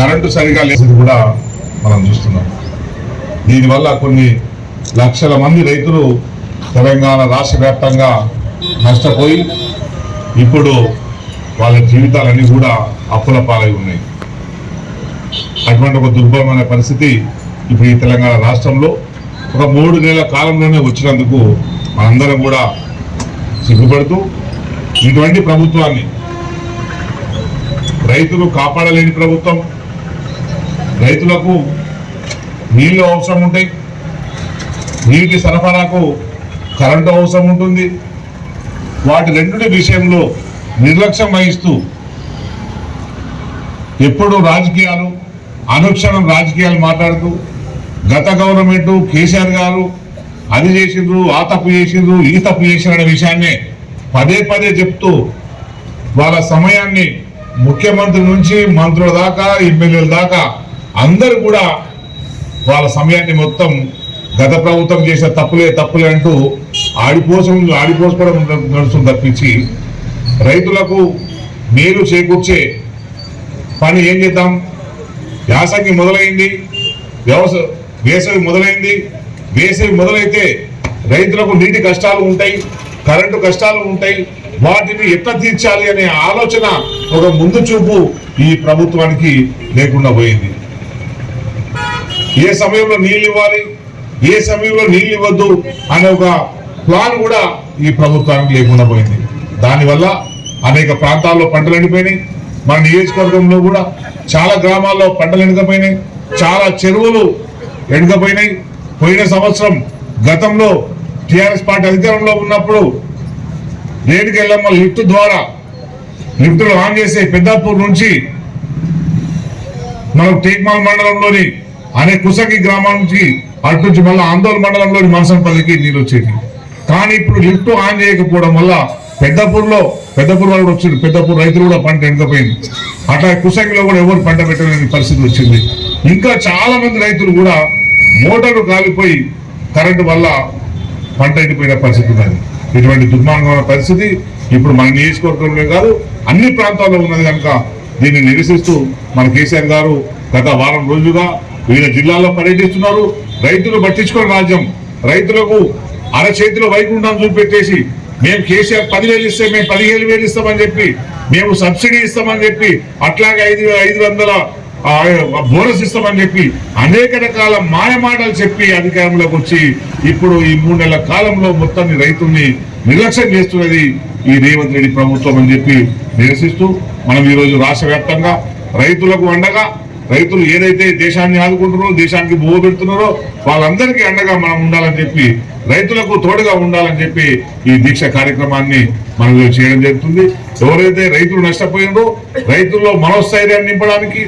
Current సరిగా లేదు కూడా మనం చూస్తున్నాం. దీనివల్ల కొన్ని లక్షల మంది రైతులు తెలంగాణ రాష్ట్ర వ్యాప్తంగా నష్టపోయి ఇప్పుడు వాళ్ళ జీవితాలన్నీ కూడా అప్పుల పాలై ఉన్నాయి. అటువంటి ఒక దుర్భరమైన పరిస్థితి ఇప్పుడు ఈ తెలంగాణ రాష్ట్రంలో ఒక మూడు నెలల కాలంలోనే వచ్చినందుకు మనందరం కూడా సిగ్గుపడుతూ ఇటువంటి ప్రభుత్వాన్ని రైతులు కాపాడలేని ప్రభుత్వం రైతులకు నీళ్ళు అవసరం ఉంటాయి. నీటి సరఫరాకు కరెంటు అవసరం ఉంటుంది. వాటి రెండింటి విషయంలో నిర్లక్ష్యం వహిస్తూ ఎప్పుడు రాజకీయాలు అనుక్షణం రాజకీయాలు మాట్లాడుతూ గత గవర్నమెంట్ కేసీఆర్ గారు అది చేసిండ్రు ఆ తప్పు చేసిండ్రు ఈ తప్పు చేసిన విషయాన్ని విషయాన్నే పదే పదే చెప్తూ వాళ్ళ సమయాన్ని ముఖ్యమంత్రి నుంచి మంత్రుల దాకా ఎమ్మెల్యేల దాకా అందరూ కూడా వాళ్ళ సమయాన్ని మొత్తం గత ప్రభుత్వం చేసిన తప్పులే తప్పులే అంటూ ఆడిపోసం ఆడిపోసుకోవడం నడుస్తుంది తప్పించి రైతులకు మేలు చేకూర్చే పని ఏం చేద్దాం? యాసంగి మొదలైంది వ్యవసాయ వేసవి మొదలైంది. వేసవి మొదలైతే రైతులకు నీటి కష్టాలు ఉంటాయి కరెంటు కష్టాలు ఉంటాయి. వాటిని ఎట్లా తీర్చాలి అనే ఆలోచన ఒక ముందు చూపు ఈ ప్రభుత్వానికి లేకుండా పోయింది. ఏ సమయంలో నీళ్ళు ఇవ్వాలి? ఏ సమయంలో నీళ్ళు ఇవ్వద్దు? అనే ఒక ప్లాన్ కూడా ఈ ప్రభుత్వానికి లేకుండా పోయింది. దానివల్ల అనేక ప్రాంతాల్లో పంటలు ఎండిపోయినాయి. మన నియోజకవర్గంలో కూడా చాలా గ్రామాల్లో పంటలు ఎండకపోయినాయి. చాలా చెరువులు ఎండకపోయినాయి. పోయిన సంవత్సరం గతంలో టిఆర్ఎస్ పార్టీ అధికారంలో ఉన్నప్పుడు రేణుకెళ్ళమ్మ లిఫ్ట్ ద్వారా లిఫ్టులు ఆన్ చేసే పెద్దాపూర్ నుంచి మనం టేక్మాల్ మండలంలోని అనే కుసకి గ్రామం నుంచి అటు నుంచి మళ్ళీ ఆందోళన మండలంలోని మనసంపల్లికి నీళ్ళు వచ్చేది కానీ ఇప్పుడు లిఫ్ట్ ఆన్ చేయకపోవడం వల్ల పెద్దపూర్లో పెద్దపూర్ వాళ్ళు వచ్చింది. పెద్దపూర్ రైతులు కూడా పంట ఎండకపోయింది అట్లా కుసంగిలో కూడా ఎవరు పంట పెట్టలేని పరిస్థితి వచ్చింది. ఇంకా చాలా మంది రైతులు కూడా మోటార్లు కాలిపోయి కరెంటు వల్ల పంట ఎండిపోయిన పరిస్థితి ఉన్నది. ఇటువంటి దుర్మార్గమైన పరిస్థితి ఇప్పుడు మన నియోజకవర్గంలో కాదు అన్ని ప్రాంతాల్లో ఉన్నది కనుక దీన్ని నిరసిస్తూ మన కేసీఆర్ గారు గత వారం రోజులుగా వివిధ జిల్లాల్లో పర్యటిస్తున్నారు. రైతులు పట్టించుకోని రాజ్యం. రైతులకు అరచేతిలో వైకుంఠం చూపెట్టేసి మేము కేసీఆర్ పదివేలు ఇస్తే మేము పదిహేను వేలు ఇస్తామని చెప్పి మేము సబ్సిడీ ఇస్తామని చెప్పి అట్లాగే ఐదు ఐదు వందల బోనస్ ఇస్తామని చెప్పి అనేక రకాల మాయమాటలు చెప్పి అధికారంలోకి వచ్చి ఇప్పుడు ఈ మూడు నెలల కాలంలో మొత్తాన్ని రైతుల్ని నిర్లక్ష్యం చేస్తున్నది ఈ రేవంత్ రెడ్డి ప్రభుత్వం అని చెప్పి నిరసిస్తూ మనం ఈరోజు రాష్ట్ర వ్యాప్తంగా రైతులకు అండగా రైతులు ఏదైతే దేశాన్ని ఆదుకుంటున్నారో దేశానికి బోవ పెడుతున్నారో వాళ్ళందరికీ అండగా మనం ఉండాలని చెప్పి రైతులకు తోడుగా ఉండాలని చెప్పి ఈ దీక్ష కార్యక్రమాన్ని మనం చేయడం జరుగుతుంది. ఎవరైతే రైతులు నష్టపోయినో రైతుల్లో మనోస్థైర్యాన్ని నింపడానికి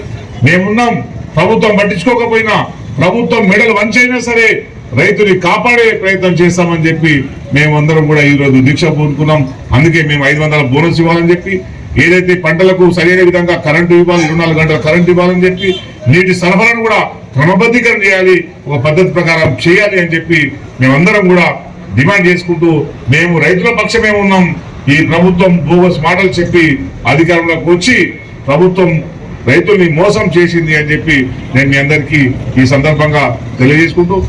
మేమున్నాం. ప్రభుత్వం పట్టించుకోకపోయినా ప్రభుత్వం మెడలు వంచైనా సరే రైతుని కాపాడే ప్రయత్నం చేస్తామని చెప్పి మేమందరం కూడా ఈ రోజు దీక్ష పూనుకున్నాం అందుకే మేము ఐదు వందల బోనస్ ఇవ్వాలని చెప్పి ఏదైతే పంటలకు సరైన విధంగా కరెంటు ఇవ్వాలి ఇరవై నాలుగు గంటల కరెంటు ఇవ్వాలని చెప్పి నీటి సరఫరాను కూడా క్రమబద్ధీకరణ చేయాలి ఒక పద్ధతి ప్రకారం చేయాలి అని చెప్పి మేమందరం కూడా డిమాండ్ చేసుకుంటూ మేము రైతుల పక్షమే ఉన్నాం. ఈ ప్రభుత్వం బోగస్ మాటలు చెప్పి అధికారంలోకి వచ్చి ప్రభుత్వం రైతుల్ని మోసం చేసింది అని చెప్పి నేను మీ అందరికీ ఈ సందర్భంగా తెలియజేసుకుంటూ